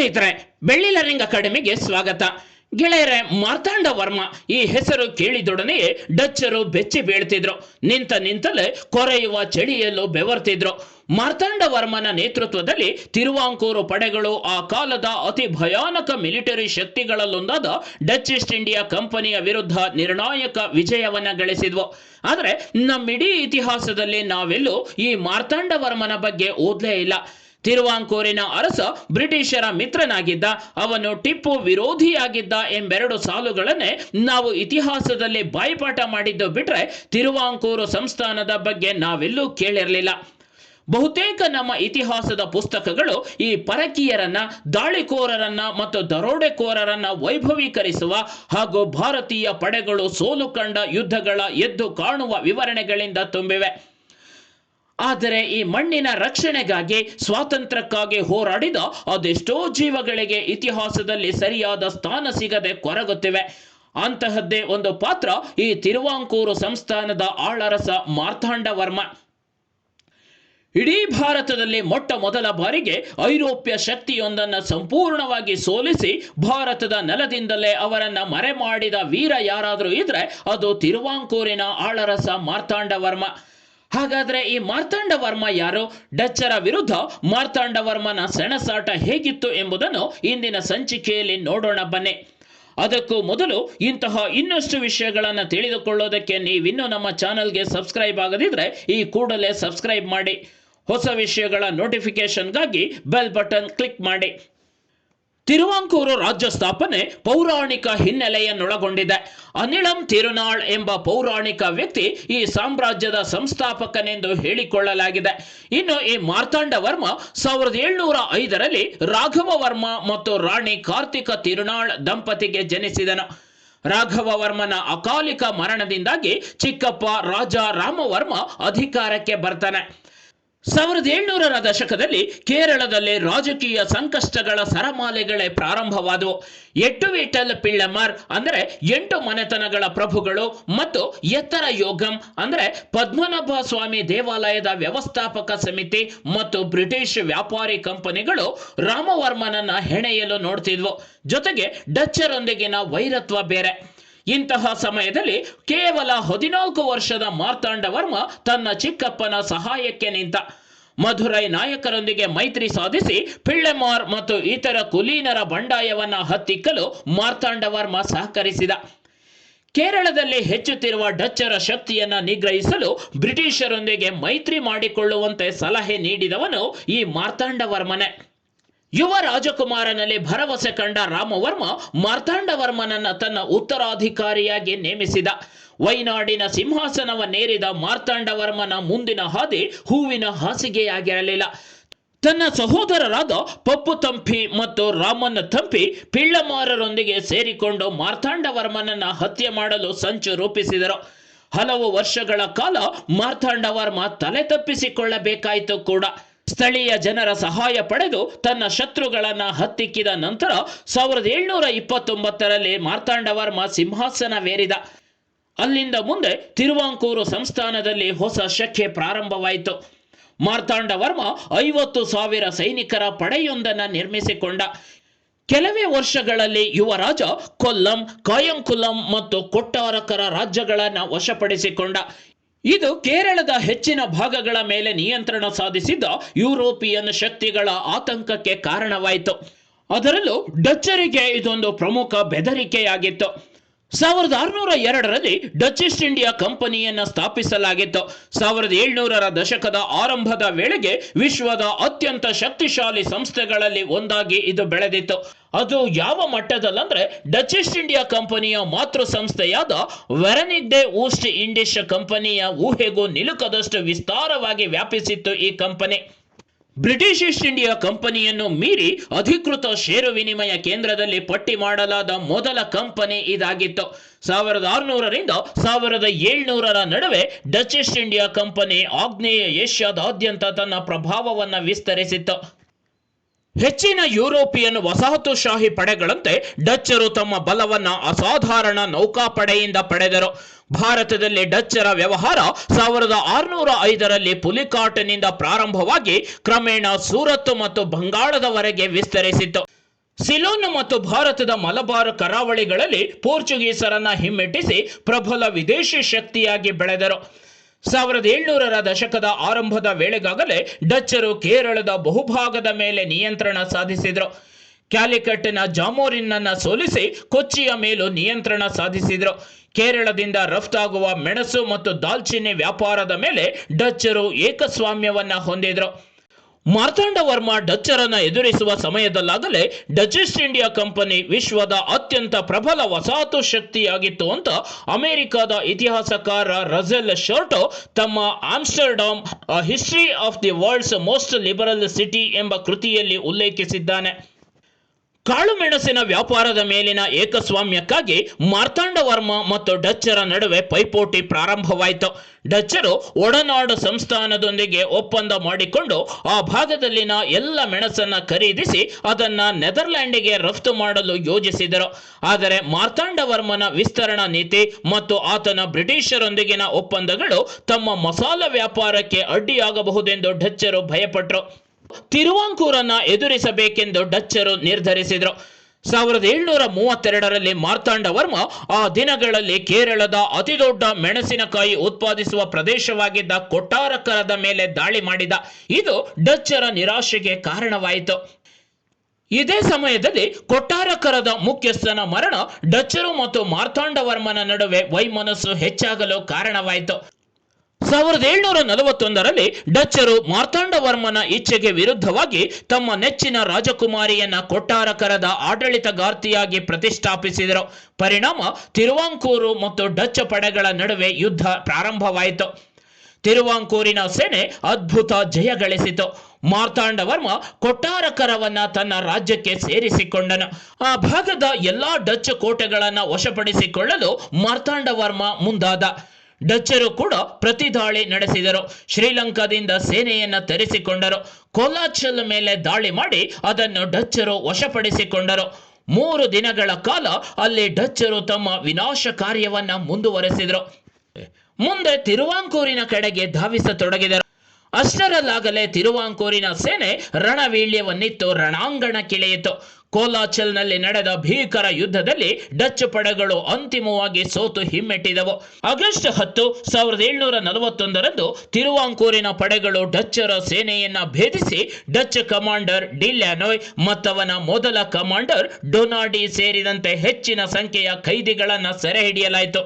ಸ್ನೇಹಿತರೆ ಬೆಳ್ಳಿಲರಿಂಗ್ ಅಕಾಡೆಮಿಗೆ ಸ್ವಾಗತ. ಗೆಳೆಯರೆ, ಮಾರ್ತಾಂಡ ವರ್ಮ ಈ ಹೆಸರು ಕೇಳಿದೊಡನೆಯೇ ಡಚ್ಚರು ಬೆಚ್ಚಿ ಬೀಳ್ತಿದ್ರು. ನಿಂತ ನಿಂತಲೇ ಕೊರೆಯುವ ಚಳಿಯಲ್ಲೂ ಬೆವರ್ತಿದ್ರು. ಮಾರ್ತಾಂಡ ವರ್ಮನ ನೇತೃತ್ವದಲ್ಲಿ ತಿರುವಾಂಕೂರು ಪಡೆಗಳು ಆ ಕಾಲದ ಅತಿ ಭಯಾನಕ ಮಿಲಿಟರಿ ಶಕ್ತಿಗಳಲ್ಲೊಂದಾದ ಡಚ್ ಈಸ್ಟ್ ಇಂಡಿಯಾ ಕಂಪನಿಯ ವಿರುದ್ಧ ನಿರ್ಣಾಯಕ ವಿಜಯವನ್ನ ಗಳಿಸಿದ್ವು. ಆದರೆ ನಮ್ಮಿಡೀ ಇತಿಹಾಸದಲ್ಲಿ ನಾವೆಲ್ಲೂ ಈ ಮಾರ್ತಾಂಡ ವರ್ಮನ ಬಗ್ಗೆ ಓದ್ಲೇ ಇಲ್ಲ. ತಿರುವಾಂಕೂರಿನ ಅರಸ ಬ್ರಿಟಿಷರ ಮಿತ್ರನಾಗಿದ್ದ, ಅವನು ಟಿಪ್ಪು ವಿರೋಧಿಯಾಗಿದ್ದ ಎಂಬೆರಡು ಸಾಲುಗಳನ್ನೇ ನಾವು ಇತಿಹಾಸದಲ್ಲಿ ಬಾಯಿಪಾಠ ಮಾಡಿದ್ದು ಬಿಟ್ರೆ ತಿರುವಾಂಕೂರು ಸಂಸ್ಥಾನದ ಬಗ್ಗೆ ನಾವೆಲ್ಲೂ ಕೇಳಿರಲಿಲ್ಲ. ಬಹುತೇಕ ನಮ್ಮ ಇತಿಹಾಸದ ಪುಸ್ತಕಗಳು ಈ ಪರಕೀಯರನ್ನ, ದಾಳಿಕೋರರನ್ನ ಮತ್ತು ದರೋಡೆಕೋರರನ್ನ ವೈಭವೀಕರಿಸುವ ಹಾಗೂ ಭಾರತೀಯ ಪಡೆಗಳು ಸೋಲು ಕಂಡ ಯುದ್ಧಗಳ ಎದ್ದು ಕಾಣುವ ವಿವರಣೆಗಳಿಂದ ತುಂಬಿವೆ. ಆದರೆ ಈ ಮಣ್ಣಿನ ರಕ್ಷಣೆಗಾಗಿ, ಸ್ವಾತಂತ್ರ್ಯಕ್ಕಾಗಿ ಹೋರಾಡಿದ ಅದೆಷ್ಟೋ ಜೀವಗಳಿಗೆ ಇತಿಹಾಸದಲ್ಲಿ ಸರಿಯಾದ ಸ್ಥಾನ ಸಿಗದೆ ಕೊರಗುತ್ತಿವೆ. ಅಂತಹದ್ದೇ ಒಂದು ಪಾತ್ರ ಈ ತಿರುವಾಂಕೂರು ಸಂಸ್ಥಾನದ ಆಳರಸ ಮಾರ್ತಾಂಡ ವರ್ಮ ಇಡೀ ಭಾರತದಲ್ಲಿ ಮೊಟ್ಟ ಮೊದಲ ಬಾರಿಗೆ ಐರೋಪ್ಯ ಶಕ್ತಿಯೊಂದನ್ನು ಸಂಪೂರ್ಣವಾಗಿ ಸೋಲಿಸಿ ಭಾರತದ ನೆಲದಿಂದಲೇ ಅವರನ್ನ ಮರೆ ಮಾಡಿದ ವೀರ ಯಾರಾದರೂ ಇದ್ರೆ ಅದು ತಿರುವಾಂಕೂರಿನ ಆಳರಸ ಮಾರ್ತಾಂಡ ವರ್ಮ ಹಾಗಾದ್ರೆ ಈ ಮಾರ್ತಾಂಡ ವರ್ಮ ಯಾರು? ಡಚ್ಚರ ವಿರುದ್ಧ ಮಾರ್ತಾಂಡ ವರ್ಮನ ಸೆಣಸಾಟ ಹೇಗಿತ್ತು ಎಂಬುದನ್ನು ಇಂದಿನ ಸಂಚಿಕೆಯಲ್ಲಿ ನೋಡೋಣ ಬನ್ನಿ. ಅದಕ್ಕೂ ಮೊದಲು ಇಂತಹ ಇನ್ನಷ್ಟು ವಿಷಯಗಳನ್ನು ತಿಳಿದುಕೊಳ್ಳೋದಕ್ಕೆ ನೀವಿನ್ನೂ ನಮ್ಮ ಚಾನಲ್ಗೆ ಸಬ್ಸ್ಕ್ರೈಬ್ ಆಗದಿದ್ರೆ ಈ ಕೂಡಲೇ ಸಬ್ಸ್ಕ್ರೈಬ್ ಮಾಡಿ. ಹೊಸ ವಿಷಯಗಳ ನೋಟಿಫಿಕೇಶನ್ಗಾಗಿ ಬೆಲ್ ಬಟನ್ ಕ್ಲಿಕ್ ಮಾಡಿ. ತಿರುವಾಂಕೂರು ರಾಜ್ಯ ಸ್ಥಾಪನೆ ಪೌರಾಣಿಕ ಹಿನ್ನೆಲೆಯನ್ನೊಳಗೊಂಡಿದೆ. ಅನಿಳಂ ತಿರುನಾಳ್ ಎಂಬ ಪೌರಾಣಿಕ ವ್ಯಕ್ತಿ ಈ ಸಾಮ್ರಾಜ್ಯದ ಸಂಸ್ಥಾಪಕನೆಂದು ಹೇಳಿಕೊಳ್ಳಲಾಗಿದೆ. ಇನ್ನು ಈ ಮಾರ್ತಾಂಡ ವರ್ಮ ಸಾವಿರದ ಏಳ್ನೂರ ಐದರಲ್ಲಿ ರಾಘವ ವರ್ಮ ಮತ್ತು ರಾಣಿ ಕಾರ್ತಿಕ ತಿರುನಾಳ್ ದಂಪತಿಗೆ ಜನಿಸಿದನು. ರಾಘವ ವರ್ಮನ ಅಕಾಲಿಕ ಮರಣದಿಂದಾಗಿ ಚಿಕ್ಕಪ್ಪ ರಾಜ ರಾಮವರ್ಮ ಅಧಿಕಾರಕ್ಕೆ ಬರ್ತಾನೆ. ಸಾವಿರದ ಏಳ್ನೂರರ ದಶಕದಲ್ಲಿ ಕೇರಳದಲ್ಲಿ ರಾಜಕೀಯ ಸಂಕಷ್ಟಗಳ ಸರಮಾಲೆಗಳೇ ಪ್ರಾರಂಭವಾದವು. ಎಟ್ಟುವಿಟಲ್ ಪಿಳ್ಳಮರ್ ಅಂದರೆ ಎಂಟು ಮನೆತನಗಳ ಪ್ರಭುಗಳು ಮತ್ತು ಎತ್ತರ ಯೋಗಂ ಅಂದರೆ ಪದ್ಮನಾಭ ಸ್ವಾಮಿ ದೇವಾಲಯದ ವ್ಯವಸ್ಥಾಪಕ ಸಮಿತಿ ಮತ್ತು ಬ್ರಿಟಿಷ್ ವ್ಯಾಪಾರಿ ಕಂಪನಿಗಳು ರಾಮವರ್ಮನನ್ನ ಹೆಣೆಯಲು ನೋಡ್ತಿದ್ವು. ಜೊತೆಗೆ ಡಚ್ಚರೊಂದಿಗಿನ ವೈರತ್ವ ಬೇರೆ. ಇಂತಹ ಸಮಯದಲ್ಲಿ ಕೇವಲ ಹದಿನಾಲ್ಕು ವರ್ಷದ ಮಾರ್ತಾಂಡವರ್ಮ ತನ್ನ ಚಿಕ್ಕಪ್ಪನ ಸಹಾಯಕ್ಕೆ ನಿಂತ. ಮಧುರೈ ನಾಯಕರೊಂದಿಗೆ ಮೈತ್ರಿ ಸಾಧಿಸಿ ಪಿಳ್ಳೆಮಾರ್ ಮತ್ತು ಇತರ ಕುಲೀನರ ಬಂಡಾಯವನ್ನ ಹತ್ತಿಕ್ಕಲು ಮಾರ್ತಾಂಡವರ್ಮ ಸಹಕರಿಸಿದ. ಕೇರಳದಲ್ಲಿ ಹೆಚ್ಚುತ್ತಿರುವ ಡಚ್ಚರ ಶಕ್ತಿಯನ್ನ ನಿಗ್ರಹಿಸಲು ಬ್ರಿಟಿಷರೊಂದಿಗೆ ಮೈತ್ರಿ ಮಾಡಿಕೊಳ್ಳುವಂತೆ ಸಲಹೆ ನೀಡಿದವನು ಈ ಮಾರ್ತಾಂಡ ವರ್ಮನೆ. ಯುವ ರಾಜಕುಮಾರನಲ್ಲಿ ಭರವಸೆ ಕಂಡ ರಾಮವರ್ಮ ಮಾರ್ತಾಂಡವರ್ಮನನ್ನ ತನ್ನ ಉತ್ತರಾಧಿಕಾರಿಯಾಗಿ ನೇಮಿಸಿದ. ವೈನಾಡಿನ ಸಿಂಹಾಸನವನ್ನೇರಿದ ಮಾರ್ತಾಂಡವರ್ಮನ ಮುಂದಿನ ಹಾದಿ ಹೂವಿನ ಹಾಸಿಗೆಯಾಗಿರಲಿಲ್ಲ. ತನ್ನ ಸಹೋದರರಾದ ಪಪ್ಪು ತಂಪಿ ಮತ್ತು ರಾಮನ ತಂಪಿ ಪಿಳ್ಳಮಾರರೊಂದಿಗೆ ಸೇರಿಕೊಂಡು ಮಾರ್ತಾಂಡವರ್ಮನನ್ನ ಹತ್ಯೆ ಮಾಡಲು ಸಂಚು ರೂಪಿಸಿದರು. ಹಲವು ವರ್ಷಗಳ ಕಾಲ ಮಾರ್ತಾಂಡವರ್ಮ ತಲೆ ತಪ್ಪಿಸಿಕೊಳ್ಳಬೇಕಾಯಿತು ಕೂಡ. ಸ್ಥಳೀಯ ಜನರ ಸಹಾಯ ಪಡೆದು ತನ್ನ ಶತ್ರುಗಳನ್ನ ಹತ್ತಿಕ್ಕಿದ ನಂತರ ಸಾವಿರದ ಏಳ್ನೂರ ಇಪ್ಪತ್ತೊಂಬತ್ತರಲ್ಲಿ ಮಾರ್ತಾಂಡವರ್ಮ ಸಿಂಹಾಸನವೇರಿದ. ಅಲ್ಲಿಂದ ಮುಂದೆ ತಿರುವಾಂಕೂರು ಸಂಸ್ಥಾನದಲ್ಲಿ ಹೊಸ ಶಕೆ ಪ್ರಾರಂಭವಾಯಿತು. ಮಾರ್ತಾಂಡವರ್ಮ ಐವತ್ತು ಸಾವಿರ ಸೈನಿಕರ ಪಡೆಯೊಂದನ್ನು ನಿರ್ಮಿಸಿಕೊಂಡ. ಕೆಲವೇ ವರ್ಷಗಳಲ್ಲಿ ಯುವರಾಜ ಕೊಲ್ಲಂ, ಕಾಯಂಕುಲಂ ಮತ್ತು ಕೊಟ್ಟಾರಕರ ರಾಜ್ಯಗಳನ್ನು ವಶಪಡಿಸಿಕೊಂಡ. ಇದು ಕೇರಳದ ಹೆಚ್ಚಿನ ಭಾಗಗಳ ಮೇಲೆ ನಿಯಂತ್ರಣ ಸಾಧಿಸಿದ್ದ ಯುರೋಪಿಯನ್ ಶಕ್ತಿಗಳ ಆತಂಕಕ್ಕೆ ಕಾರಣವಾಯಿತು. ಅದರಲ್ಲೂ ಡಚ್ಚರಿಗೆ ಇದೊಂದು ಪ್ರಮುಖ ಬೆದರಿಕೆಯಾಗಿತ್ತು. ಸಾವಿರದ ಆರುನೂರ ಎರಡರಲ್ಲಿ ಡಚ್ ಈಸ್ಟ್ ಇಂಡಿಯಾ ಕಂಪನಿಯನ್ನು ಸ್ಥಾಪಿಸಲಾಗಿತ್ತು. ಸಾವಿರದ ಏಳ್ನೂರರ ದಶಕದ ಆರಂಭದ ವೇಳೆಗೆ ವಿಶ್ವದ ಅತ್ಯಂತ ಶಕ್ತಿಶಾಲಿ ಸಂಸ್ಥೆಗಳಲ್ಲಿ ಒಂದಾಗಿ ಇದು ಬೆಳೆದಿತ್ತು. ಅದು ಯಾವ ಮಟ್ಟದಲ್ಲಂದ್ರೆ ಡಚ್ ಈಸ್ಟ್ ಇಂಡಿಯಾ ಕಂಪನಿಯ ಮಾತೃ ಸಂಸ್ಥೆಯಾದ ವೆರನಿಕ್ ಡೆ ಈಸ್ಟ್ ಇಂಡಿಶ್ ಕಂಪನಿಯ ಊಹೆಗೂ ನಿಲುಕದಷ್ಟು ವಿಸ್ತಾರವಾಗಿ ವ್ಯಾಪಿಸಿತ್ತು ಈ ಕಂಪನಿ. ಬ್ರಿಟಿಷ್ ಈಸ್ಟ್ ಇಂಡಿಯಾ ಕಂಪನಿಯನ್ನು ಮೀರಿ ಅಧಿಕೃತ ಷೇರು ವಿನಿಮಯ ಕೇಂದ್ರದಲ್ಲಿ ಪಟ್ಟಿ ಮಾಡಲಾದ ಮೊದಲ ಕಂಪನಿ ಇದಾಗಿತ್ತು. ಸಾವಿರದ ಆರುನೂರರಿಂದ ಸಾವಿರದ ಏಳ್ನೂರರ ನಡುವೆ ಡಚ್ ಈಸ್ಟ್ ಇಂಡಿಯಾ ಕಂಪನಿ ಆಗ್ನೇಯ ಏಷ್ಯಾದಾದ್ಯಂತ ತನ್ನ ಪ್ರಭಾವವನ್ನು ವಿಸ್ತರಿಸಿತ್ತು. ಹೆಚ್ಚಿನ ಯುರೋಪಿಯನ್ ವಸಾಹತುಶಾಹಿ ಪಡೆಗಳಂತೆ ಡಚ್ಚರು ತಮ್ಮ ಬಲವನ್ನ ಅಸಾಧಾರಣ ನೌಕಾಪಡೆಯಿಂದ ಪಡೆದರು. ಭಾರತದಲ್ಲಿ ಡಚ್ಚರ ವ್ಯವಹಾರ ಸಾವಿರದ ಆರುನೂರ ಐದರಲ್ಲಿ ಪುಲಿಕಾಟನಿಂದ ಪ್ರಾರಂಭವಾಗಿ ಕ್ರಮೇಣ ಸೂರತ್ ಮತ್ತು ಬಂಗಾಳದವರೆಗೆ ವಿಸ್ತರಿಸಿತು ಸಿಲೋನ್ ಮತ್ತು ಭಾರತದ ಮಲಬಾರ್ ಕರಾವಳಿಗಳಲ್ಲಿ ಪೋರ್ಚುಗೀಸರನ್ನ ಹಿಮ್ಮೆಟ್ಟಿಸಿ ಪ್ರಬಲ ವಿದೇಶಿ ಶಕ್ತಿಯಾಗಿ ಬೆಳೆದರು. ಸಾವಿರದ ಏಳ್ನೂರರ ದಶಕದ ಆರಂಭದ ವೇಳೆಗಾಗಲೇ ಡಚ್ಚರು ಕೇರಳದ ಬಹುಭಾಗದ ಮೇಲೆ ನಿಯಂತ್ರಣ ಸಾಧಿಸಿದರು. ಕ್ಯಾಲಿಕಟ್ನ ಜಾಮೋರಿನ್ನ ಸೋಲಿಸಿ ಕೊಚ್ಚಿಯ ಮೇಲೂ ನಿಯಂತ್ರಣ ಸಾಧಿಸಿದರು. ಕೇರಳದಿಂದ ರಫ್ತಾಗುವ ಮೆಣಸು ಮತ್ತು ದಾಲ್ಚಿನ್ನಿ ವ್ಯಾಪಾರದ ಮೇಲೆ ಡಚ್ಚರು ಏಕಸ್ವಾಮ್ಯವನ್ನ ಹೊಂದಿದ್ರು. ಮಾರ್ತಾಂಡವರ್ಮ ಡಚ್ಚರನ್ನ ಎದುರಿಸುವ ಸಮಯದಲ್ಲಾಗಲೇ ಡಚ್ ಇಂಡಿಯಾ ಕಂಪನಿ ವಿಶ್ವದ ಅತ್ಯಂತ ಪ್ರಬಲ ವಸಾಹತು ಶಕ್ತಿಯಾಗಿತ್ತು ಅಂತ ಅಮೆರಿಕದ ಇತಿಹಾಸಕಾರ ರಜೆಲ್ ಶರ್ಟೋ ತಮ್ಮ Amsterdam history of the world's most liberal city ಎಂಬ ಕೃತಿಯಲ್ಲಿ ಉಲ್ಲೇಖಿಸಿದ್ದಾನೆ. ಕಾಳುಮೆಣಸಿನ ವ್ಯಾಪಾರದ ಮೇಲಿನ ಏಕಸ್ವಾಮ್ಯಕ್ಕಾಗಿ ಮಾರ್ತಾಂಡವರ್ಮ ಮತ್ತು ಡಚ್ಚರ ನಡುವೆ ಪೈಪೋಟಿ ಪ್ರಾರಂಭವಾಯಿತು. ಡಚ್ಚರು ಒಡನಾಡು ಸಂಸ್ಥಾನದೊಂದಿಗೆ ಒಪ್ಪಂದ ಮಾಡಿಕೊಂಡು ಆ ಭಾಗದಲ್ಲಿನ ಎಲ್ಲ ಮೆಣಸನ್ನು ಖರೀದಿಸಿ ಅದನ್ನು ನೆದರ್ಲ್ಯಾಂಡಿಗೆ ರಫ್ತು ಮಾಡಲು ಯೋಜಿಸಿದರು. ಆದರೆ ಮಾರ್ತಾಂಡವರ್ಮನ ವಿಸ್ತರಣಾ ನೀತಿ ಮತ್ತು ಆತನ ಬ್ರಿಟಿಷರೊಂದಿಗಿನ ಒಪ್ಪಂದಗಳು ತಮ್ಮ ಮಸಾಲ ವ್ಯಾಪಾರಕ್ಕೆ ಅಡ್ಡಿಯಾಗಬಹುದೆಂದು ಡಚ್ಚರು ಭಯಪಟ್ಟರು ತಿರುವಾಂಕೂರನ್ನ ಎದುರಿಸಬೇಕೆಂದು ಡಚ್ಚರು ನಿರ್ಧರಿಸಿದರು. ಸಾವಿರದ ಏಳ್ನೂರ ಮೂವತ್ತೆರಡರಲ್ಲಿ ಮಾರ್ತಾಂಡವರ್ಮ ಆ ದಿನಗಳಲ್ಲಿ ಕೇರಳದ ಅತಿದೊಡ್ಡ ಮೆಣಸಿನಕಾಯಿ ಉತ್ಪಾದಿಸುವ ಪ್ರದೇಶವಾಗಿದ್ದ ಕೊಟ್ಟಾರಕರದ ಮೇಲೆ ದಾಳಿ ಮಾಡಿದ. ಇದು ಡಚ್ಚರ ನಿರಾಶೆಗೆ ಕಾರಣವಾಯಿತು. ಇದೇ ಸಮಯದಲ್ಲಿ ಕೊಟ್ಟಾರಕರದ ಮುಖ್ಯಸ್ಥನ ಮರಣ ಡಚ್ಚರು ಮತ್ತು ಮಾರ್ತಾಂಡವರ್ಮನ ನಡುವೆ ವೈಮನಸ್ಸು ಹೆಚ್ಚಾಗಲು ಕಾರಣವಾಯಿತು. ಸಾವಿರದ ಏಳ್ನೂರ ನಲವತ್ತೊಂದರಲ್ಲಿ ಡಚ್ಚರು ಮಾರ್ತಾಂಡವರ್ಮನ ಇಚ್ಛೆಗೆ ವಿರುದ್ಧವಾಗಿ ತಮ್ಮ ನೆಚ್ಚಿನ ರಾಜಕುಮಾರಿಯನ್ನ ಕೊಟ್ಟಾರಕರದ ಆಡಳಿತಗಾರ್ತಿಯಾಗಿ ಪ್ರತಿಷ್ಠಾಪಿಸಿದರು. ಪರಿಣಾಮ ತಿರುವಾಂಕೂರು ಮತ್ತು ಡಚ್ ಪಡೆಗಳ ನಡುವೆ ಯುದ್ಧ ಪ್ರಾರಂಭವಾಯಿತು. ತಿರುವಾಂಕೂರಿನ ಸೇನೆ ಅದ್ಭುತ ಜಯ ಗಳಿಸಿತು. ಮಾರ್ತಾಂಡವರ್ಮ ಕೊಟ್ಟಾರಕರವನ್ನ ತನ್ನ ರಾಜ್ಯಕ್ಕೆ ಸೇರಿಸಿಕೊಂಡನು. ಆ ಭಾಗದ ಎಲ್ಲಾ ಡಚ್ ಕೋಟೆಗಳನ್ನ ವಶಪಡಿಸಿಕೊಳ್ಳಲು ಮಾರ್ತಾಂಡವರ್ಮ ಮುಂದಾದ. ಡಚ್ಚರು ಕೂಡ ಪ್ರತಿದಾಳಿ ನಡೆಸಿದರು. ಶ್ರೀಲಂಕಾದಿಂದ ಸೇನೆಯನ್ನ ತರಿಸಿಕೊಂಡರು. ಕೊಲಾಚಲ್ ಮೇಲೆ ದಾಳಿ ಮಾಡಿ ಅದನ್ನು ಡಚ್ಚರು ವಶಪಡಿಸಿಕೊಂಡರು. ಮೂರು ದಿನಗಳ ಕಾಲ ಅಲ್ಲಿ ಡಚ್ಚರು ತಮ್ಮ ವಿನಾಶ ಕಾರ್ಯವನ್ನ ಮುಂದುವರೆಸಿದರು. ಮುಂದೆ ತಿರುವಾಂಕೂರಿನ ಕಡೆಗೆ ಧಾವಿಸತೊಡಗಿದರು. ಅಷ್ಟರಲ್ಲಾಗಲೇ ತಿರುವಾಂಕೂರಿನ ಸೇನೆ ರಣವೀಳ್ಯವನ್ನಿತ್ತು, ರಣಾಂಗಣಕ್ಕಿಳಿಯಿತು. ಕೋಲಾಚಲ್ನಲ್ಲಿ ನಡೆದ ಭೀಕರ ಯುದ್ಧದಲ್ಲಿ ಡಚ್ ಪಡೆಗಳು ಅಂತಿಮವಾಗಿ ಸೋತು ಹಿಮ್ಮೆಟ್ಟಿದವು. ಆಗಸ್ಟ್ ಹತ್ತು ಸಾವಿರದ ಏಳ್ನೂರ ನಲವತ್ತೊಂದರಂದು ತಿರುವಾಂಕೂರಿನ ಪಡೆಗಳು ಡಚ್ಚರ ಸೇನೆಯನ್ನ ಭೇದಿಸಿ ಡಚ್ ಕಮಾಂಡರ್ ಡಿಲ್ಯಾನೋಯ್ ಮತ್ತವನ ಮೊದಲ ಕಮಾಂಡರ್ ಡೊನಾಡಿ ಸೇರಿದಂತೆ ಹೆಚ್ಚಿನ ಸಂಖ್ಯೆಯ ಕೈದಿಗಳನ್ನು ಸೆರೆ ಹಿಡಿಯಲಾಯಿತು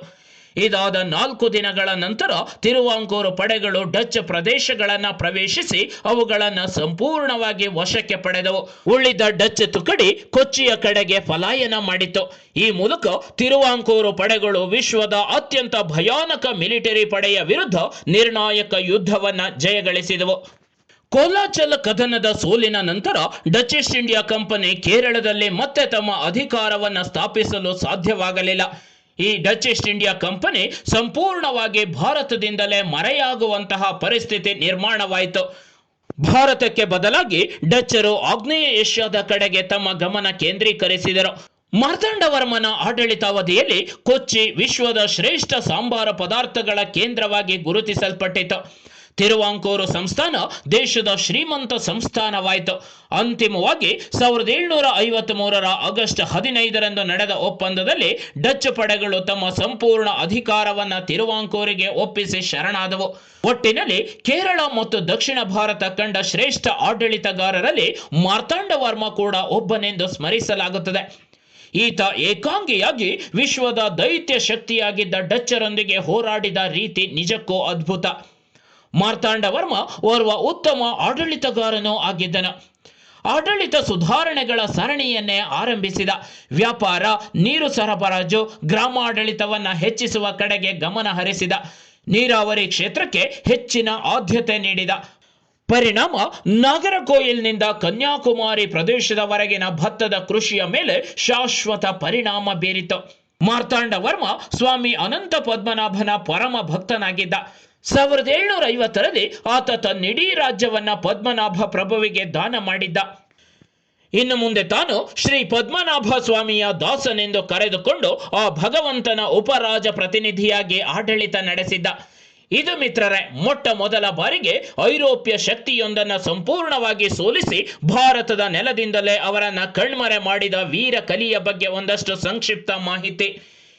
ಇದಾದ ನಾಲ್ಕು ದಿನಗಳ ನಂತರ ತಿರುವಾಂಕೂರು ಪಡೆಗಳು ಡಚ್ ಪ್ರದೇಶಗಳನ್ನ ಪ್ರವೇಶಿಸಿ ಅವುಗಳನ್ನು ಸಂಪೂರ್ಣವಾಗಿ ವಶಕ್ಕೆ ಪಡೆದವು. ಉಳಿದ ಡಚ್ ತುಕಡಿ ಕೊಚ್ಚಿಯ ಕಡೆಗೆ ಪಲಾಯನ ಮಾಡಿತು ಈ ಮೂಲಕ ತಿರುವಾಂಕೂರು ಪಡೆಗಳು ವಿಶ್ವದ ಅತ್ಯಂತ ಭಯಾನಕ ಮಿಲಿಟರಿ ಪಡೆಯ ವಿರುದ್ಧ ನಿರ್ಣಾಯಕ ಯುದ್ಧವನ್ನ ಜಯಗಳಿಸಿದವು. ಕೋಲಾಚಲ ಕದನದ ಸೋಲಿನ ನಂತರ ಡಚ್ ಈಸ್ಟ್ ಇಂಡಿಯಾ ಕಂಪನಿ ಕೇರಳದಲ್ಲಿ ಮತ್ತೆ ತಮ್ಮ ಅಧಿಕಾರವನ್ನು ಸ್ಥಾಪಿಸಲು ಸಾಧ್ಯವಾಗಲಿಲ್ಲ. ಈ ಡಚ್ ಈಸ್ಟ್ ಇಂಡಿಯಾ ಕಂಪನಿ ಸಂಪೂರ್ಣವಾಗಿ ಭಾರತದಿಂದಲೇ ಮರೆಯಾಗುವಂತಹ ಪರಿಸ್ಥಿತಿ ನಿರ್ಮಾಣವಾಯಿತು. ಭಾರತಕ್ಕೆ ಬದಲಾಗಿ ಡಚ್ಚರು ಆಗ್ನೇಯ ಏಷ್ಯಾದ ಕಡೆಗೆ ತಮ್ಮ ಗಮನ ಕೇಂದ್ರೀಕರಿಸಿದರು. ಮಾರ್ತಾಂಡವರ್ಮನ ಆಡಳಿತಾವಧಿಯಲ್ಲಿ ಕೊಚ್ಚಿ ವಿಶ್ವದ ಶ್ರೇಷ್ಠ ಸಾಂಬಾರ ಪದಾರ್ಥಗಳ ಕೇಂದ್ರವಾಗಿ ಗುರುತಿಸಲ್ಪಟ್ಟಿತು. ತಿರುವಾಂಕೂರು ಸಂಸ್ಥಾನ ದೇಶದ ಶ್ರೀಮಂತ ಸಂಸ್ಥಾನವಾಯಿತು. ಅಂತಿಮವಾಗಿ ಸಾವಿರದ ಏಳ್ನೂರ ಐವತ್ತ್ ಮೂರರ ಆಗಸ್ಟ್ ಹದಿನೈದರಂದು ನಡೆದ ಒಪ್ಪಂದದಲ್ಲಿ ಡಚ್ ಪಡೆಗಳು ತಮ್ಮ ಸಂಪೂರ್ಣ ಅಧಿಕಾರವನ್ನು ತಿರುವಾಂಕೂರಿಗೆ ಒಪ್ಪಿಸಿ ಶರಣಾದವು. ಒಟ್ಟಿನಲ್ಲಿ ಕೇರಳ ಮತ್ತು ದಕ್ಷಿಣ ಭಾರತ ಕಂಡ ಶ್ರೇಷ್ಠ ಆಡಳಿತಗಾರರಲ್ಲಿ ಮಾರ್ತಾಂಡವರ್ಮ ಕೂಡ ಒಬ್ಬನೆಂದು ಸ್ಮರಿಸಲಾಗುತ್ತದೆ. ಈತ ಏಕಾಂಗಿಯಾಗಿ ವಿಶ್ವದ ದೈತ್ಯ ಶಕ್ತಿಯಾಗಿದ್ದ ಡಚ್ಚರೊಂದಿಗೆ ಹೋರಾಡಿದ ರೀತಿ ನಿಜಕ್ಕೂ ಅದ್ಭುತ. ಮಾರ್ತಾಂಡವರ್ಮ ಓರ್ವ ಉತ್ತಮ ಆಡಳಿತಗಾರನೂ ಆಗಿದ್ದನು. ಆಡಳಿತ ಸುಧಾರಣೆಗಳ ಸರಣಿಯನ್ನೇ ಆರಂಭಿಸಿದ ವ್ಯಾಪಾರ, ನೀರು ಸರಬರಾಜು, ಗ್ರಾಮಾಡಳಿತವನ್ನು ಹೆಚ್ಚಿಸುವ ಕಡೆಗೆ ಗಮನ ಹರಿಸಿದ. ನೀರಾವರಿ ಕ್ಷೇತ್ರಕ್ಕೆ ಹೆಚ್ಚಿನ ಆದ್ಯತೆ ನೀಡಿದ. ಪರಿಣಾಮ ನಾಗರಕೋಯಿಲ್ನಿಂದ ಕನ್ಯಾಕುಮಾರಿ ಪ್ರದೇಶದವರೆಗಿನ ಭತ್ತದ ಕೃಷಿಯ ಮೇಲೆ ಶಾಶ್ವತ ಪರಿಣಾಮ ಬೀರಿತು. ಮಾರ್ತಾಂಡವರ್ಮ ಸ್ವಾಮಿ ಅನಂತ ಪದ್ಮನಾಭನ ಪರಮ ಭಕ್ತನಾಗಿದ್ದ. ಸಾವಿರದ ಏಳ್ನೂರ ಐವತ್ತರಲ್ಲಿ ಆತ ತನ್ನಿಡೀ ರಾಜ್ಯವನ್ನ ಪದ್ಮನಾಭ ಪ್ರಭುವಿಗೆ ದಾನ ಮಾಡಿದ್ದ. ಇನ್ನು ಮುಂದೆ ತಾನು ಶ್ರೀ ಪದ್ಮನಾಭ ಸ್ವಾಮಿಯ ದಾಸನೆಂದು ಕರೆದುಕೊಂಡು ಆ ಭಗವಂತನ ಉಪರಾಜ ಪ್ರತಿನಿಧಿಯಾಗಿ ಆಡಳಿತ ನಡೆಸಿದ್ದ. ಇದು ಮಿತ್ರರೇ, ಮೊಟ್ಟ ಮೊದಲ ಬಾರಿಗೆ ಐರೋಪ್ಯ ಶಕ್ತಿಯೊಂದನ್ನು ಸಂಪೂರ್ಣವಾಗಿ ಸೋಲಿಸಿ ಭಾರತದ ನೆಲದಿಂದಲೇ ಅವರನ್ನ ಕಣ್ಮರೆ ಮಾಡಿದ ವೀರ ಕಲಿಯ ಬಗ್ಗೆ ಒಂದಷ್ಟು ಸಂಕ್ಷಿಪ್ತ ಮಾಹಿತಿ.